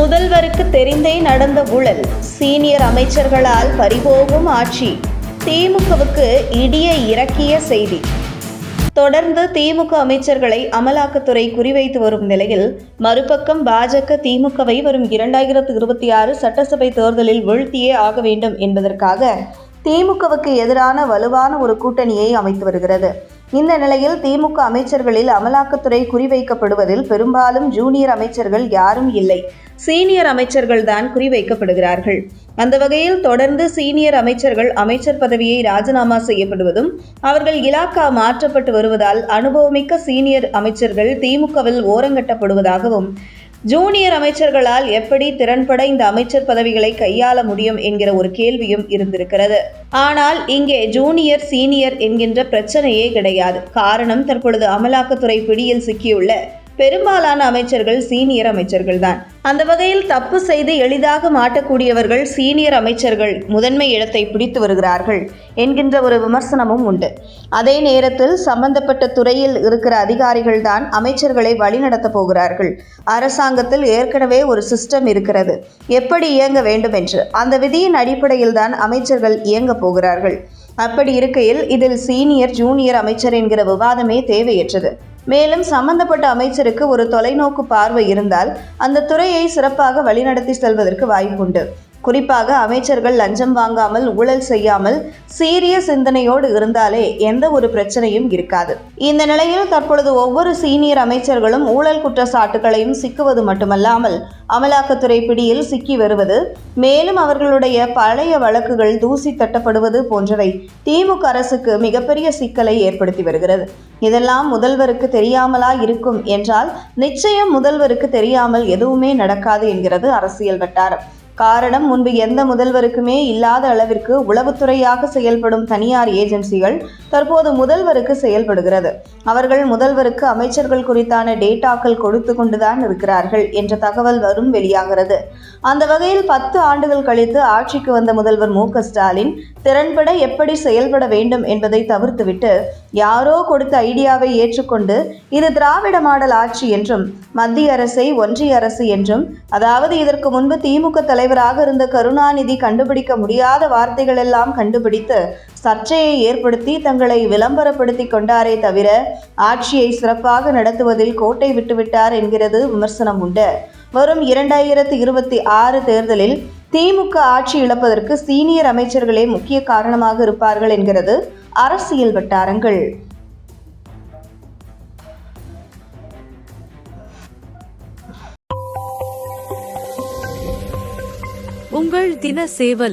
முதல்வருக்கு தெரிந்தே நடந்த ஊழல். சீனியர் அமைச்சர்களால் பறிபோகும் ஆட்சி. திமுகவுக்கு இடிய இறக்கிய செய்தி. தொடர்ந்து திமுக அமைச்சர்களை அமலாக்கத்துறை குறிவைத்து வரும் நிலையில் மறுபக்கம் பாஜக திமுகவை வரும் இரண்டாயிரத்து இருபத்தி ஆறு சட்டசபை தேர்தலில் வீழ்த்தியே ஆக வேண்டும் என்பதற்காக திமுகவுக்கு எதிரான வலுவான ஒரு கூட்டணியை அமைத்து வருகிறது. இந்த நிலையில் திமுக அமைச்சர்களில் அமலாக்கத்துறை குறிவைக்கப்படுவதில் பெரும்பாலும் ஜூனியர் அமைச்சர்கள் யாரும் இல்லை. சீனியர் அமைச்சர்கள் தான் குறிவைக்கப்படுகிறார்கள். அந்த வகையில் தொடர்ந்து சீனியர் அமைச்சர்கள் அமைச்சர் பதவியை ராஜினாமா செய்யப்படுவதும் அவர்கள் இலாக்கா மாற்றப்பட்டு வருவதால் அனுபவமிக்க சீனியர் அமைச்சர்கள் திமுகவில் ஓரங்கட்டப்படுவதாகவும் ஜூனியர் அமைச்சர்களால் எப்படி திறன்பட இந்த அமைச்சர் பதவிகளை கையாள முடியும் என்கிற ஒரு கேள்வியும் இருந்திருக்கிறது. ஆனால் இங்கே ஜூனியர் சீனியர் என்கின்ற பிரச்சனையே கிடையாது. காரணம் தற்பொழுது அமலாக்கத்துறை பிடியில் சிக்கியுள்ள பெரும்பாலான அமைச்சர்கள் சீனியர் அமைச்சர்கள் தான் அந்த வகையில் தப்பு செய்து எளிதாக மாட்டக்கூடியவர்கள் சீனியர் அமைச்சர்கள் முதன்மை இடத்தை பிடித்து வருகிறார்கள் என்கின்ற ஒரு விமர்சனமும் உண்டு. அதே நேரத்தில் சம்பந்தப்பட்ட துறையில் இருக்கிற அதிகாரிகள் தான் அமைச்சர்களை வழிநடத்தப் போகிறார்கள். அரசாங்கத்தில் ஏற்கனவே ஒரு சிஸ்டம் இருக்கிறது. எப்படி இயங்க வேண்டும் என்று. அந்த விதியின் அடிப்படையில் தான் அமைச்சர்கள் இயங்க போகிறார்கள். அப்படி இருக்கையில் இதில் சீனியர் ஜூனியர் அமைச்சர் என்கிற விவாதமே தேவையற்றது. மேலும் சம்பந்தப்பட்ட அமைச்சருக்கு ஒரு தொலைநோக்கு பார்வை இருந்தால் அந்த துறையை சிறப்பாக வழிநடத்தி செல்வதற்கு வாய்ப்புண்டு குறிப்பாக அமைச்சர்கள் லஞ்சம் வாங்காமல் ஊழல் செய்யாமல் சீரிய சிந்தனையோடு இருந்தாலே எந்த ஒரு பிரச்சனையும் இருக்காது. இந்த நிலையில் தற்பொழுது ஒவ்வொரு சீனியர் அமைச்சர்களும் ஊழல் குற்றச்சாட்டுகளையும் சிக்குவது மட்டுமல்லாமல் அமலாக்கத்துறை பிடியில் சிக்கி வருவது மேலும் அவர்களுடைய பழைய வழக்குகள் தூசி தட்டப்படுவது போன்றவை திமுக அரசுக்கு மிகப்பெரிய சிக்கலை ஏற்படுத்தி வருகிறது. இதெல்லாம் முதல்வருக்கு தெரியாமலா இருக்கும் என்றால் நிச்சயம் முதல்வருக்கு தெரியாமல் எதுவுமே நடக்காது என்கிறது அரசியல் வட்டாரம். காரணம் முன்பு எந்த முதல்வருக்குமே இல்லாத அளவிற்கு உளவுத்துறையாக செயல்படும் தனியார் ஏஜென்சிகள் தற்போது முதல்வருக்கு செயல்படுகிறது. அவர்கள் முதல்வருக்கு அமைச்சர்கள் குறித்தான டேட்டாக்கள் கொடுத்து கொண்டுதான் இருக்கிறார்கள் என்ற தகவல் வரும் வெளியாகிறது. அந்த வகையில் பத்து ஆண்டுகள் கழித்து ஆட்சிக்கு வந்த முதல்வர் மு ஸ்டாலின் திறன்பட எப்படி செயல்பட வேண்டும் என்பதை தவிர்த்துவிட்டு யாரோ கொடுத்த ஐடியாவை ஏற்றுக்கொண்டு இது திராவிட மாடல் ஆட்சி என்றும் மத்திய அரசை ஒன்றிய அரசு என்றும் அதாவது இதற்கு முன்பு திமுக தலைவராக இருந்த கருணாநிதி கண்டுபிடிக்க முடியாத வார்த்தைகளெல்லாம் கண்டுபிடித்து சர்ச்சையை ஏற்படுத்தி தங்களை விளம்பரப்படுத்தி கொண்டாரே தவிர ஆட்சியை சிறப்பாக நடத்துவதில் கோட்டை விட்டுவிட்டார் என்கிறது விமர்சனம் உண்டு. வரும் இரண்டாயிரத்தி இருபத்தி ஆறு தேர்தலில் திமுக ஆட்சி இழப்பதற்கு சீனியர் அமைச்சர்களே முக்கிய காரணமாக இருப்பார்கள் என்கிறது அரசியல் வட்டாரங்கள். உங்கள் தின சேவல்.